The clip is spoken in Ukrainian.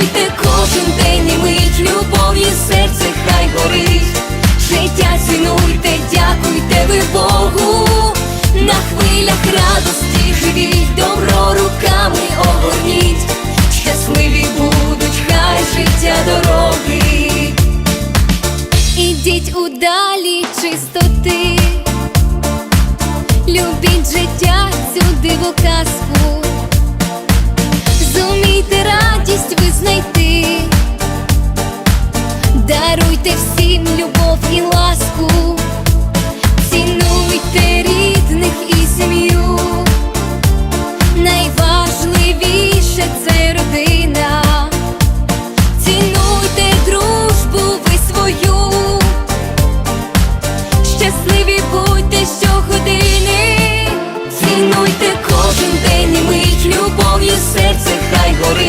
Даруйте кожен день і мить, любов'ю серце хай горить, життя цінуйте, дякуйте ви Богу, на хвилях радості живіть, добро руками огорніть, щасливі будуть, хай життя дороги, ідіть удалі, чистоти, любіть життя, цю диву казку даруйте всім любов і ласку.